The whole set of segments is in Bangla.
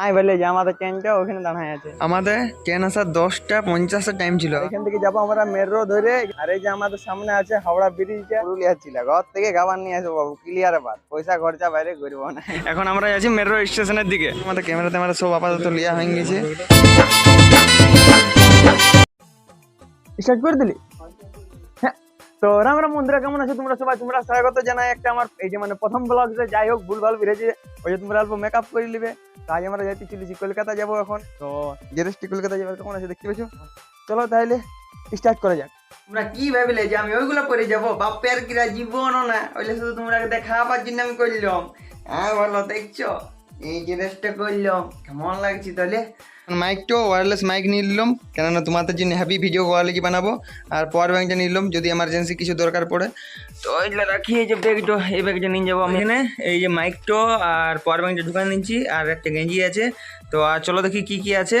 আমি বললে যে আমাদের ট্রেনটা ওখানে দাঁড়ায় আছে। আমাদের ট্রেন আসার দশটা পঞ্চাশের টাইম ছিল। এখান থেকে যাব আমরা মেট্রো ধরে। আর এই যে আমাদের সামনে আছে হাওড়া ব্রিজটা। পুরুলিয়া ছিল। ঘর থেকে খাবার নিয়ে আসব বাবু ক্লিয়ার বাদ পয়সা খরচা বাইরে করব না। এখন আমরা যাচ্ছি মেট্রো স্টেশনের দিকে। আমাদের ক্যামেরাতে আমরা সব আপাতত লিয়া হয়ে গেছে। স্টার্ট করে দিলি? তো রাম রাম বন্ধুরা, কেমন আছো? তোমরা সবাই, তোমরা স্বাগত জানাই একটা আমার, এই যে মানে প্রথম ব্লগ যে, যাই হোক, ভুলভাল বেরিয়েছে ওই যে তোমরা অল্প মেকআপ করে নিবে। তো আজ আমরা যাইতে চলেছি কলকাতা যাব এখন। তো জেরেস্টি কলকাতা যাবে কেমন আছে দেখতে পেয়েছ। চলো তাহলে স্টার্ট করা যাক। তোমরা কি ভাবলে যে আমি ওইগুলো করে যাব? বাপের কিরা জীবনও না। ওইলে শুধু তোমরা দেখাবার জন্য আমি করলাম। হ্যাঁ বলো দেখছ? এই জিনিসটা করলাম। কেমন লাগছে তাহলে? মাইকটো ওয়্যারলেস মাইক নিয়ে নিলাম। কেননা তোমাদের জন্য হ্যাপি ভিডিও কোয়ালিটি বানাবো, আর পাওয়ার ব্যাঙ্কটা নিলাম, যদি এমার্জেন্সি কিছু দরকার পড়ে। তো এইগুলো রাখি, এই যে ব্যাগটো এই ব্যাগটা নিয়ে যাব আমি এখানে। এই যে মাইকটো আর পাওয়ার ব্যাঙ্কটা ঢুকান নিচ্ছি, আর একটা গেঞ্জি আছে। তো, আর চলো দেখি কি কি আছে।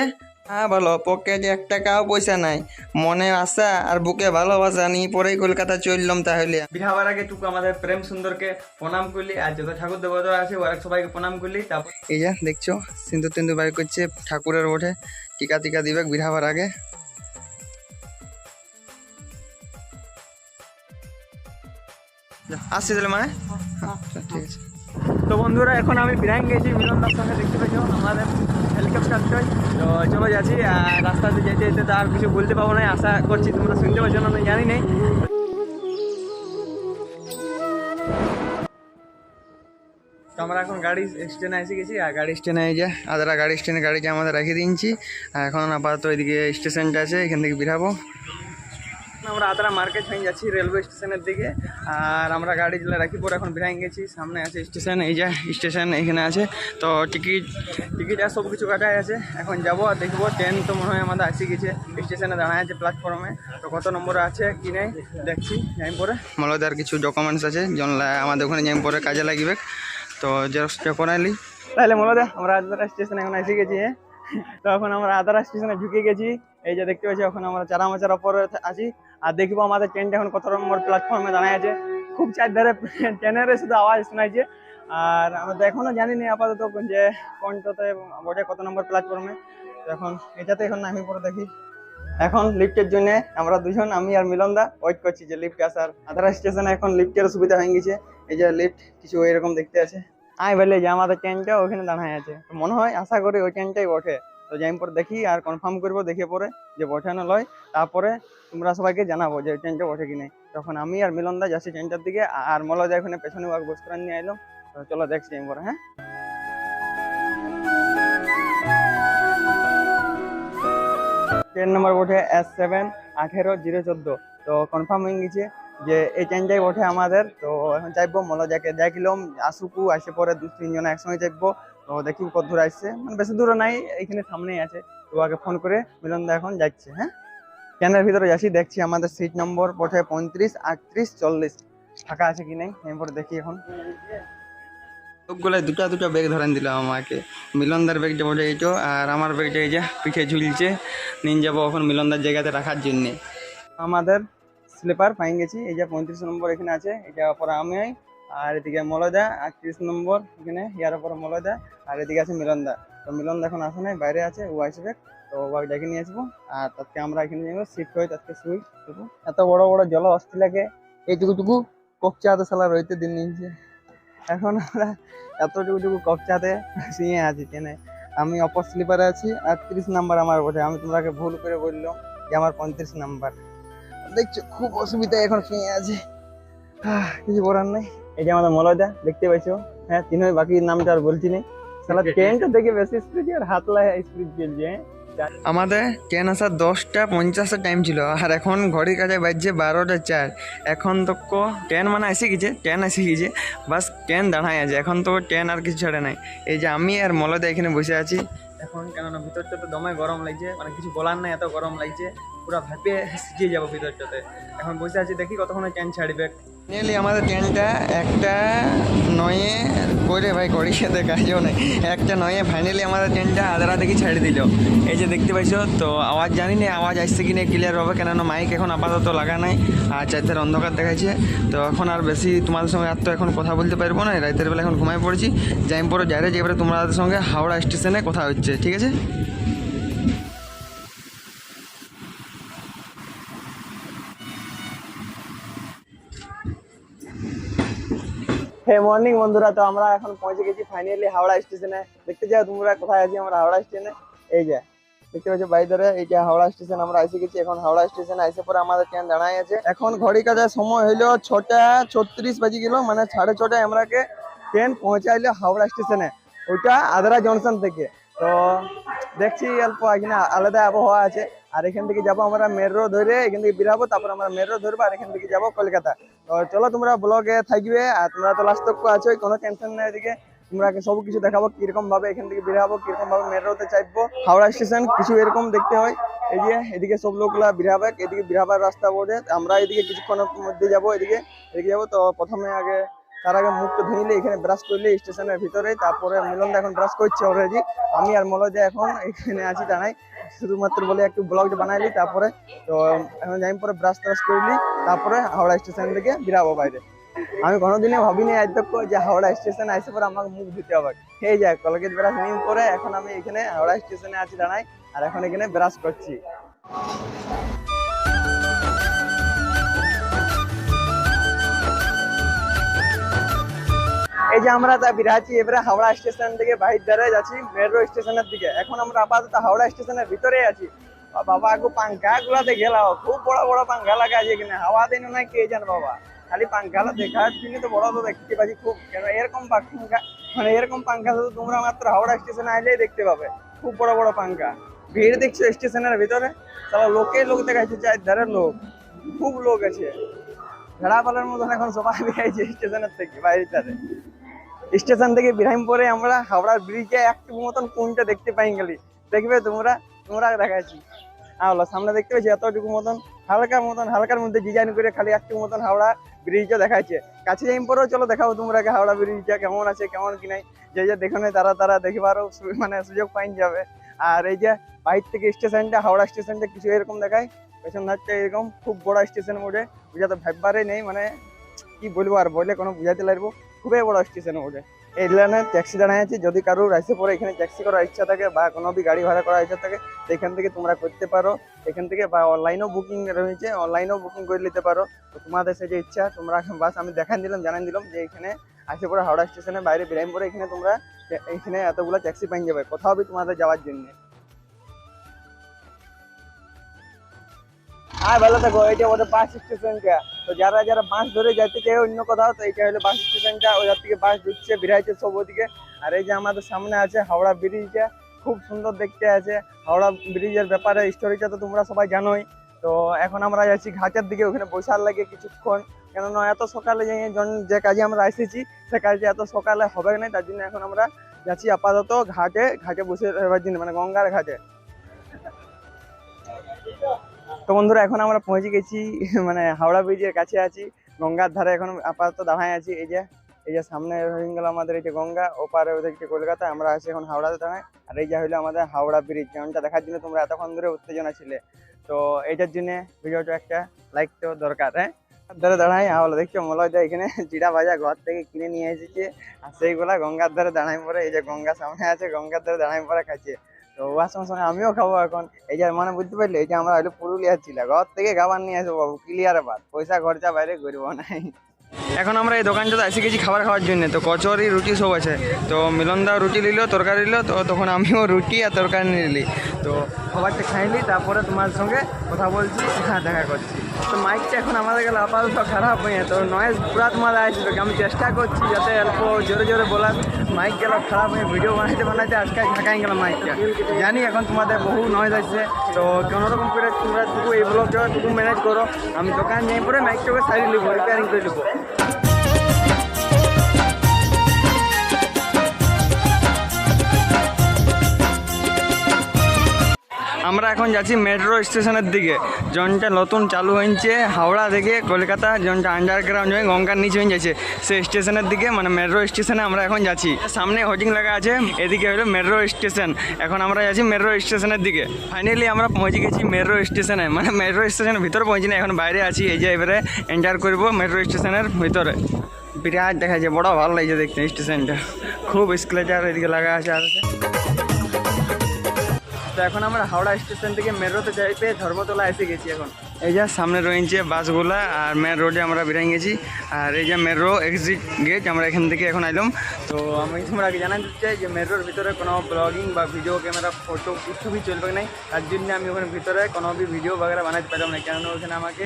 হ্যাঁ বলো পকেটে এক টাকাও পয়সা নাই। মনে আশা আর বুকে ভালোবাসা নিয়ে পরেই কলকাতা চললাম তাহলে। বিহাবার আগে টুকু আমাদের প্রেম সুন্দরকে প্রণাম করলি আর যত ঠাকুর দেবতা আছে ওরা সবাইকে প্রণাম করলি তারপর এই যে দেখছ? সিন্দুর তিন্দুর বাড়ি করছে ঠাকুরের ওঠে। টিকা টিকা দিবে বিহাবার আগে। আসছি তাহলে মানে? আচ্ছা, ঠিক আছে। তো বন্ধুরা, এখন আমি বিরাং গেছি মিলনদার সঙ্গে দেখতে পেয়েছ, আমাদের হেলিকপ্টারটাই তো চলে যাচ্ছি আর রাস্তাতে যেতে যেতে তো আর কিছু বলতে পারব না, আশা করছি তোমরা শুনতে পাচ্ছ না জানি নাই। আমরা এখন গাড়ি স্ট্যান্ডে এসে গেছি, আর গাড়ি স্ট্যান্ডে যে, আদারা গাড়ি স্ট্যান্ডে গাড়িকে আমাদের রেখে দিয়েছি। আর এখন আপাতত এদিকে স্টেশনটা আছে, এখান থেকে বেরাবো আমরা আদ্রা মার্কেট হয়ে যাচ্ছি রেলওয়ে স্টেশনের দিকে। আর আমরা গাড়ি যেগুলো রাখি পরে এখন বিরাং গেছি সামনে আছে স্টেশন এই যে স্টেশন এখানে আছে। তো টিকিট টিকিট আর সব কিছু কাটাই আছে। এখন যাব আর দেখব ট্রেন তো মনে হয় আমাদের আসি গেছে। স্টেশনে দাঁড়ায় আছে প্ল্যাটফর্মে তো কত নম্বরে আছে কি নেই দেখছি যাই পরে। মলদার কিছু ডকুমেন্টস আছে জনলা আমাদের ওখানে যাই পরে কাজে লাগবে। তো জেরক্সটা করাইলি তাহলে হয় আমরা আদ্রা স্টেশনে এখন এসে গেছি হ্যাঁ? তো এখন আমরা আদারা স্টেশনে ঢুকে গেছি। এই যে দেখতে পাচ্ছি এখন আমরা চারা মাচার ওপরে আছি আর দেখব আমাদের ট্রেনটা এখন কত নম্বর প্ল্যাটফর্মে দাঁড়ায় আছে। খুব চারধারে ট্রেনের শুধু আওয়াজ শোনাইছে। আর আমরা তো এখনও জানি না আপাতত যে কোনটাতে বটে, কত নম্বর প্ল্যাটফর্মে এখন এটাতে এখন নামি পরে দেখি। এখন লিফটের জন্য আমরা দুজন, আমি আর মিলনদা ওয়েট করছি যে লিফট আসার। আদারা স্টেশনে এখন লিফটের সুবিধা হয়ে গেছে। এই যে লিফট কিছু এরকম দেখতে আছে। আমি বললে যে আমাদের ট্রেনটা ওখানে দাঁড়ায় আছে। মনে হয় আশা করি ওই ট্রেনটাই ওঠে তো যাই পরে দেখি আর কনফার্ম করব, দেখে পরে যে ওঠে না লয়। তারপরে তোমরা সবাইকে জানাব যে ট্রেনটা ওঠে কি নেই তখন আমি আর মিলনদা যাচ্ছি ট্রেনটার দিকে, আর মলদা এখানে পেছনে ওয়াক বস নিয়ে এলাম তো চলো দেখছি যাই পরে হ্যাঁ? ট্রেন নম্বর ওঠে এস সেভেন আঠেরো জিরো চোদ্দ। তো কনফার্ম হয়ে গেছে যে এই ট্রেনটাই ওঠে আমাদের। তো এখন যাইবো মলজাকে দেখিলাম, আসুকু, আসে পরে দু তিনজনে একসঙ্গে যাইবো। তো দেখি কত দূর আসছে। মানে বেশি দূরে নাই এইখানে সামনেই আছে। তো আগে ফোন করে মিলনদা এখন যাচ্ছে হ্যাঁ? ক্যানের ভিতরে যাচ্ছি দেখছি আমাদের সিট নম্বর পথে পঁয়ত্রিশ আটত্রিশ চল্লিশ। ফাঁকা আছে কি নেই? এরপরে দেখি এখন। সবগুলো দুটা দুটা ব্যাগ ধরেন দিল আমাকে। মিলনদার ব্যাগটা বলে এইটো আর আমার ব্যাগটা এই যে পিঠে ঝুলছে। নিয়ে যাব এখন মিলনদার জায়গাতে রাখার জন্যে। আমাদের স্লিপার পাই গেছি এই যে পঁয়ত্রিশ নম্বর এখানে আছে এটা পরে আমি। আর এদিকে মলদা আটত্রিশ নম্বর এখানে, ইয়ার পরে মলদা আর এদিকে আছে মিলনদা। তো মিলনদা এখন আসে নাই, বাইরে আছে, ও আসবে। তো ওকে ডেকে নিয়ে আসব। আর তাকে আমরা এখানে যাব শিফট হয়ে তাকে শুই। এত বড় বড় জল অস্থি লাগে এইটুকুটুকু কপচা হাতে সালা রইতে দিন নিয়েছে এখন আমরা এতটুকু টুকু কপচাতে শুয়ে আছি কেনে আমি অপর স্লিপারে আছি আটত্রিশ নাম্বার আমার বটে। আমি তোমাকে ভুল করে বললাম যে আমার পঁয়ত্রিশ নাম্বার। দেখছ, খুব অসুবিধা এখন শুয়ে আছে। কিছু করার নাই। এই যে আমাদের মলয়দা দেখতে পাইছো? হ্যাঁ তিন বাকি নামটা আর বলছি না। সালা ট্রেনটা দেখে বেশি স্পিড আর হাত লাগে স্পিড চলছে আমাদের ট্রেন আসার দশটা পঞ্চাশের টাইম ছিল আর এখন ঘড়ির কাছে বাজছে বারোটা চার। এখন তো কো ট্রেন মানে এসে গেছে ট্রেন এসে গেছে বাস ট্রেন দাঁড়ায় আছে। এখন তো ট্রেন আর কিছু ছাড়ে নাই। এই যে আমি আর মলদা এখানে বসে আছি। এখন কেননা ভিতরটা তো দমে গরম লাগছে মানে কিছু বলার নাই এত গরম লাগছে পুরো ভাপে সিজিয়ে যাব ভিতরটাতে। এখন বসে আছি দেখি কতক্ষণে ট্রেন ছাড়বে। ফাইনালি আমাদের ট্রেনটা একটা নয়ে করে ভাই করি সাথে কাজও নেই একটা নয়ে ফাইনালি আমাদের ট্রেনটা আধারা থেকে ছেড়ে দিল। এই যে দেখতে পাইছো, তো আওয়াজ জানি না, আওয়াজ আসছে কি না ক্লিয়ার হবে কেননা মাইক এখন আপাতত লাগা নাই আর চারটার অন্ধকার দেখাচ্ছে তো এখন আর বেশি তোমাদের সঙ্গে আর তো এখন কথা বলতে পারব না রাতের বেলা এখন ঘুমাই পড়েছি। যাই পরে যে এবারে তোমাদের সঙ্গে হাওড়া স্টেশনে কথা হচ্ছে, ঠিক আছে? মর্নিং বন্ধুরা। তো আমরা এখন পৌঁছে গেছি ফাইনালি হাওড়া স্টেশনে দেখতে যাও তোমরা কোথায় আছি আমরা হাওড়া স্টেশনে এই যে, দেখতে পাচ্ছ বাই ধরে এই যে হাওড়া স্টেশন আমরা এসে গেছি। এখন হাওড়া স্টেশনে এসে পরে আমাদের ট্রেন দাঁড়ায় আছে? এখন ঘড়ি কাজার সময় হইল ছটা ছত্রিশ বাজে গেল মানে সাড়ে ছটায় আমরাকে ট্রেন পৌঁছাইলো হাওড়া স্টেশনে ওইটা আদ্রা জংশন থেকে। তো দেখছি অল্প এখানে আলাদা আবহাওয়া আছে। আর এখান থেকে যাব আমরা মেট্রো ধরে, এখান থেকে বেরাবো তারপর আমরা মেট্রো ধরবো, আর এখান থেকে যাব কলকাতা। তো চলো তোমরা ব্লগে থাকবে, আর তোমরা তো লাস্ট তক আছো কোনো টেনশন নেই এদিকে। তোমরা সব কিছু দেখাবো, কীরকম ভাবে এখান থেকে বেরাবো, কীরকম ভাবে মেট্রোতে চাইব হাওড়া স্টেশন কিছু এরকম দেখতে হয়। এই যে, এদিকে সব লোকগুলা বিরাবে এদিকে বিরাবার রাস্তা বলে আমরা এদিকে কিছুক্ষণের মধ্যে যাব, এদিকে এদিকে যাব। তো প্রথমে আগে তার আগে মুখটা ধুইলে এখানে ব্রাশ করলে স্টেশনের ভিতরে তারপরে মিলন এখন ব্রাশ করছে অলরেডি আমি আর মলজা এখন এখানে আছি জানাই শুধুমাত্র বলে একটু ব্লগটা বানাইলি তারপরে তো এখন যাই পরে ব্রাশ ট্রাশ করলি তারপরে হাওড়া স্টেশন থেকে বেরাবো বাইরে। আমি কোনোদিনে ভাবিনি আজ তক যে হাওড়া স্টেশনে আসে পরে আমাকে মুখ ধুতে হবে। এই যায় কলগেট ব্রাশ নিয়ে পরে এখন আমি এখানে হাওড়া স্টেশনে আছি দাঁড়াই আর এখন এখানে ব্রাশ করছি। এই যে আমরা তা বিরাছি এবারে হাওড়া স্টেশন থেকে বাইর ধারে যাচ্ছি, মেট্রো স্টেশনের দিকে। এখন আমরা আপাতত হাওড়া স্টেশনের ভিতরে আছি। বাবা, আগু পাঙ্খা গুলাতে গেলাম খুব বড় বড় পাঙ্খা লাগা আছে এখানে। হাওয়া দেন না কে জান বাবা, খালি পাঙ্খাটা দেখার জন্য তো বড় তো দেখতে পাচ্ছি খুব। কেন এরকম পাঙ্খা মানে এরকম পাঙ্খা তো তোমরা মাত্র হাওড়া স্টেশনে আইলেই দেখতে পাবে। খুব বড় বড় পাঙ্খা। ভিড় দেখছ স্টেশনের ভিতরে? তাহলে লোকে লোক দেখাচ্ছে চারধারের লোক। খুব লোক আছে। ভেড়া পালার মতন এখন সবাই বেরিয়েছে স্টেশনের থেকে বাইরে ধারে। স্টেশন থেকে বিরাম পরে আমরা হাওড়ার ব্রিজে একটু মতন কোনটা দেখতে পাই গেলি। দেখবে তোমরা তোমরা দেখাচ্ছি হলো সামনে দেখতে পাচ্ছি এতটুকু মতন, হালকা মতন, হালকার মধ্যে ডিজাইন করে খালি একটু মতন হাওড়া ব্রিজও দেখাচ্ছে কাছে যাই পরেও চলো দেখাও তোমরা হাওড়া ব্রিজটা কেমন আছে, কেমন কি নাই। যে যে দেখো তারা তারা দেখবারও মানে সুযোগ পাইন যাবে। আর এই যে বাইর থেকে স্টেশনটা, হাওড়া স্টেশনটা কিছু এরকম দেখায় পেছন ধারটা এরকম, খুব বড় স্টেশন মোড়ে, বুঝাতে ভাববারই নেই মানে কি বলব আর, বলে কোনো বুঝাতে লাগবো। খুবই বড় স্টেশন ওঠে এই লাইনে ট্যাক্সি দাঁড়ায় আছে, যদি কারোর আসে পরে এখানে ট্যাক্সি করার ইচ্ছা থাকে বা কোনো বি গাড়ি ভাড়া করার ইচ্ছা থাকে এখান থেকে তোমরা করতে পারো। এখান থেকে বা অনলাইনেও বুকিং রয়েছে অনলাইনেও বুকিং করে নিতে পারো। তো তোমাদের সে যে ইচ্ছা, তোমরা বাস আমি দেখান দিলাম, জানান দিলাম যে এখানে আসে পরে হাওড়া স্টেশনের বাইরে বিরাম পরে এখানে তোমরা এখানে এতগুলো ট্যাক্সি পাই যাবে। কোথাও বি তোমাদের যাওয়ার জন্য। আর ভালো থাকো এটা ওদের বাস স্টেশনটা তো যারা যারা বাস ধরে যাইতে চাই অন্য কোথাও, তো এটা হলো বাস স্টেশনটা ওইখান থেকে বাস ঢুকছে বেরাইছে সব ওদিকে। আর এই যে আমাদের সামনে আছে হাওড়া ব্রিজটা খুব সুন্দর দেখতে আছে। হাওড়া ব্রিজের ব্যাপারে স্টোরিটা তো তোমরা সবাই জানোই। তো এখন আমরা যাচ্ছি ঘাটের দিকে, ওখানে বসার লাগে কিছুক্ষণ। কেননা এত সকালে যে কাজে আমরা এসেছি, সে কাজে এত সকালে হবে না, তার জন্য এখন আমরা যাচ্ছি আপাতত ঘাটে। ঘাটে বসে জন্য মানে গঙ্গার ঘাটে। তো বন্ধুরা, এখন আমরা পৌঁছে গেছি মানে হাওড়া ব্রিজের কাছে আছি। গঙ্গার ধারে এখন আপাতত দাঁড়ায় আছি, এই যে এই যে সামনে হয়ে আমাদের এই যে গঙ্গা, ওপারে ওদিকে কলকাতা, আমরা আছি এখন হাওড়াতে দাঁড়ায়। আর এই যে হইল আমাদের হাওড়া ব্রিজ, যেমনটা দেখার জন্য তোমরা এতক্ষণ ধরে উত্তেজনা ছিলে। তো এইটার জন্য ভিডিওটা একটা লাইক তো দরকার হ্যাঁ? ধারে দাঁড়াই, হাওড়া দেখছ, মলয় দেয় এখানে, জিরা ভাজা ঘর থেকে কিনে নিয়ে এসেছে। আর সেইগুলা গঙ্গার ধারে দাঁড়াই পরে, এই যে গঙ্গা সামনে আছে, গঙ্গার ধারে দাঁড়াই পরে খাচ্ছে। তো ওর আমিও খাব এখন। এই যে মানে বুঝতে পারলি, এই যে আমরা হইল পুরুলিয়ার ছিল ঘর থেকে খাবার নিয়ে আসব বাবু ক্লিয়ার বাদ পয়সা খরচা বাইরে করব নাই এখন আমরা এই দোকানটাতে এসে গেছি খাবার খাওয়ার জন্য, তো কচুরি, রুটি সব আছে। তো মিলনদা রুটি নিল, তরকারি নিল, তো তখন আমিও রুটি আর তরকারি নিলি। তো খাবারটা খাইলি তারপরে তোমার সঙ্গে কথা বলছি হ্যাঁ দেখা করছি। তো মাইকটা এখন আমাদের গেলে আপাতত খারাপ হয়ে তো নয়েজ পুরা তোমাদের আসছিল আমি চেষ্টা করছি যাতে অল্প জোরে জোরে বলার। মাইক গেল খারাপ হয়ে ভিডিও বানাইতে বানাইতে আজকে ঢাকাই গেল মাইকটা। জানি এখন তোমাদের বহু নয়েজ আসছে, তো কোনোরকম করে তোমরা এই ব্লগটা টুকু ম্যানেজ করো, আমি দোকান যাই পরে মাইকটাকে সারিয়ে নেব রিপেয়ারিং করে নেব। আমরা এখন যাচ্ছি মেট্রো স্টেশনের দিকে। জনটা নতুন চালু হয়েছে, হাওড়া থেকে কলকাতা, জনটা আন্ডারগ্রাউন্ড হয়ে গঙ্গার নিচে হয়ে যাচ্ছে। সেই স্টেশনের দিকে মানে মেট্রো স্টেশনে আমরা এখন যাচ্ছি। সামনে হোর্ডিং লাগা আছে, এদিকে হলো মেট্রো স্টেশন এখন আমরা যাচ্ছি মেট্রো স্টেশনের দিকে। ফাইনালি আমরা পৌঁছে গেছি মেট্রো স্টেশনে মানে মেট্রো স্টেশনের ভিতরে পৌঁছি না, এখন বাইরে আছি, এই যে এবারে এন্টার করব মেট্রো স্টেশনের ভিতরে। বিরাট দেখা যায় বড় ভালো লাগছে দেখতে স্টেশনটা খুব স্কেলেটার এদিকে লাগা আছে, আর আছে। তো এখন আমরা হাওড়া স্টেশন থেকে মেট্রোতে যাইতে ধর্মতলা এসে গেছি এখন। এই যে সামনে রয়েছে বাসগুলা আর মেন রোডে আমরা বেরিয়ে গেছি। আর এই যে মেট্রো এক্সিট গেট আমরা এখান থেকে এখন আইলাম। তো আমি তোমরা আগে জানাতে চাই যে মেট্রোর ভিতরে কোনো ব্লগিং বা ভিডিও ক্যামেরা ফটো কিছু বি চলবে নাই। তার জন্য আমি ওখানে ভিতরে কোনো বি ভিডিও বাগেরা বানাতে পারলাম না কেননা ওখানে আমাকে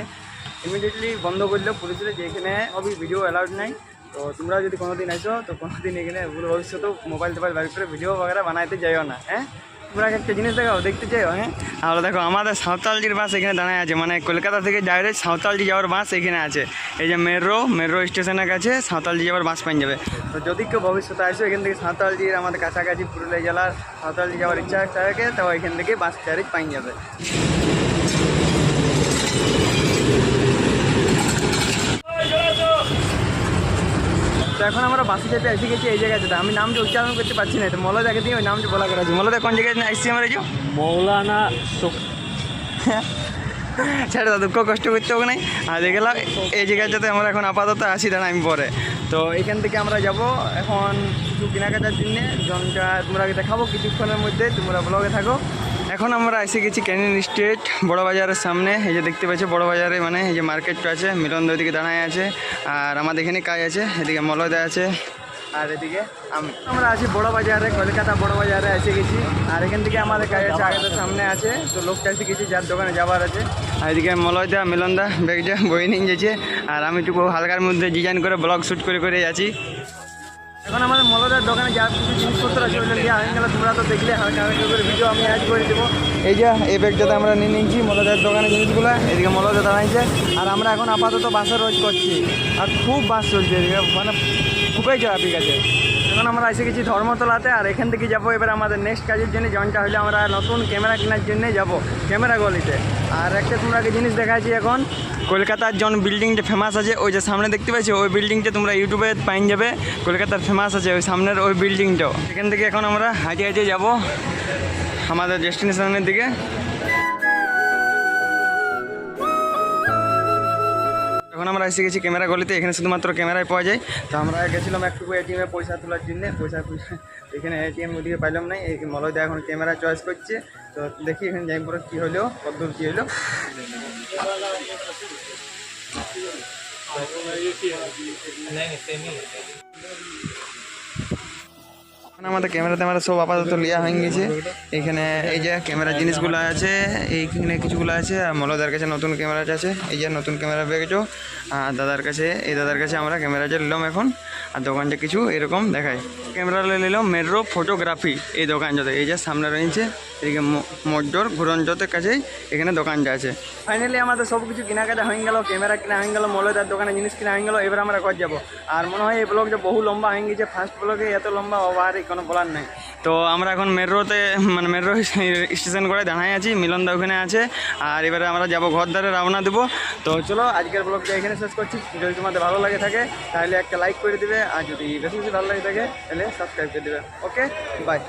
ইমিডিয়েটলি বন্ধ করল পুলিশে যে এখানে অবি ভিডিও অ্যালাউড নাই। তো তোমরা যদি কোনোদিন আসো তো কোনোদিন এখানে ভুল ভবিষ্যতেও মোবাইল টোবাইল বার করে ভিডিও বাগেরা বানাইতে যাইও না হ্যাঁ? তোমরা একটা জিনিস দেখাও, দেখতে চাইও হ্যাঁ? আর দেখো, আমাদের সাঁওতালজির বাস এখানে দাঁড়ায় আছে। মানে কলকাতা থেকে ডাইরেক্ট সাঁওতালজি যাওয়ার বাস এখানে আছে। এই যে মেট্রো মেট্রো স্টেশনের কাছে সাঁওতালজি যাওয়ার বাস পাই যাবে। তো যদি কেউ ভবিষ্যতে আসো, এখান থেকে সাঁওতালজির আমাদের কাছাকাছি পুরুলিয়া জেলার সাঁওতালজি যাওয়ার ইচ্ছা থাকে তো এখান থেকে বাস ডাইরেক্ট পাইন যাবে। তো এখন আমরা বাসে যেতে এসে গেছি এই জায়গাতে আমি নামটা উচ্চারণ করতে পারছি না তো মলদাকে দিয়ে ওই নামটা বলা করা আছে মলদা কোন জায়গায় আসছি আমরা যে? মৌলানা ছেড়ে দাও দুঃখ কষ্ট করতে হোক নাই। আর গেলাম এই জায়গায় যাতে আমরা এখন আপাতত আসি দাঁড়া আমি পরে। তো এখান থেকে আমরা যাব এখন কিছু কেনাকাটার জন্যে। জনটা তোমরা দেখাবো কিছুক্ষণের মধ্যে তোমরা ব্লগে থাকো। এখন আমরা এসে গেছি ক্যানিন স্ট্রিট, বড় বাজারের সামনে। এই যে দেখতে পাচ্ছি, বড় বাজারে মানে এই যে মার্কেটটা আছে, মিলন ওইদিকে দাঁড়ায় আছে, আর আমাদের এখানে কাজ আছে, এদিকে মলদা আছে, আর এদিকে আমি আমরা আছি বড় বাজারে, কলকাতা বড় বাজারে এসে গেছি, আর এখান থেকে আমাদের কাজ আছে আগে সামনে আছে, তো লোকটা এসে গেছি, যার দোকানে যাবার আছে। আর এদিকে মলয়দা, মিলনদা, ব্যাগটা বই নিয়ে গেছে, আর আমি একটু হালকার মধ্যে ডিজাইন করে ব্লগ শ্যুট করে করে যাচ্ছি। এখন আমাদের মলদার দোকানে যা কিছু জিনিসপত্র আছে ওইটা নিয়ে হয়ে গেল তোমরা তো দেখলে হালকা হালকা করে ভিডিও আমি অ্যাড করে দেবো। এই যে, এই ব্যাগটাতে আমরা নিয়ে নিয়েছি, মলদার দোকানে জিনিসগুলো, এদিকে মলদা দাঁড়াইছে, আর আমরা এখন আপাতত বাসে রোজ করছি। আর খুব বাস চলছে এদিকে মানে খুবই ট্রাফিক আছে। এখন আমরা এসে গেছি ধর্মতলাতে, আর এখান থেকে যাব এবার আমাদের নেক্সট কাজের জন্য, যেমনটা হলে আমরা নতুন ক্যামেরা কেনার জন্যে যাব, ক্যামেরা গলিতে। আর একটা তোমরা আগে জিনিস দেখাচ্ছি এখন কলকাতার যখন বিল্ডিংটা ফেমাস আছে, ওই যে সামনে দেখতে পাচ্ছি ওই বিল্ডিংটা তোমরা ইউটিউবে পাইন যাবে। কলকাতার ফেমাস আছে, ওই সামনের ওই বিল্ডিংটাও এখান থেকে এখন আমরা হাঁটে হাঁটে যাব আমাদের ডেস্টিনেশনের দিকে। আমরা এসে গেছি ক্যামেরা গলিতে, এখানে শুধুমাত্র ক্যামেরায় পাওয়া যায়। তো আমরা গেছিলাম একটু এটিএমে পয়সা তোলার জন্য, পয়সা এখানে এটিএম ওদিকে পাইলাম না, এই মলয়দা এখন ক্যামেরা চয়েস করছে। তো দেখি এখানে যাই পরে কী হলো, কতদূর কী হলো। আমাদের ক্যামেরা ট্যামেরা সব আপাতত লিয়া হয়ে গেছে। এখানে এই যে ক্যামেরার জিনিসগুলো আছে, এইখানে কিছুগুলো আছে, আর মলদার কাছে নতুন ক্যামেরাটা আছে। এই যে নতুন ক্যামেরা পেয়ে গেছো। আর দাদার কাছে, এই দাদার কাছে আমরা ক্যামেরাটা নিলাম এখন। আর দোকানটা কিছু এরকম দেখায়। ক্যামেরা নিলাম মেট্রো ফটোগ্রাফি এই দোকানটাতে। এই যে সামনে রয়েছে, এদিকে মজ্জোর ঘুরঞ্জতের কাছেই এখানে দোকানটা আছে। ফাইনালি আমাদের সব কিছু কেনাকাটা হয়ে গেল, ক্যামেরা কেনা হয়ে গেল মলদার দোকানে জিনিস কেনা হয়ে গেল, এবার আমরা কর যাব। আর মনে হয় এই ব্লগটা বহু লম্বা হয়ে গেছে ফার্স্ট ব্লগে এত লম্বা ওভার কোনো বলার নেই। তো আমরা এখন মেট্রোতে মানে মেট্রো স্টেশন করে দাঁড়ায় আছি মিলনদা ওখানে আছে, আর এবারে আমরা যাব ঘর দ্বারে রওনা দেবো। তো চলো, আজকের ব্লগটা এখানে শেষ করছি। যদি তোমাদের ভালো লাগে থাকে, তাহলে একটা লাইক করে দিবে, আর যদি বেশি বেশি ভালো লাগে থাকে, তাহলে সাবস্ক্রাইব করে দেবে। Okay bye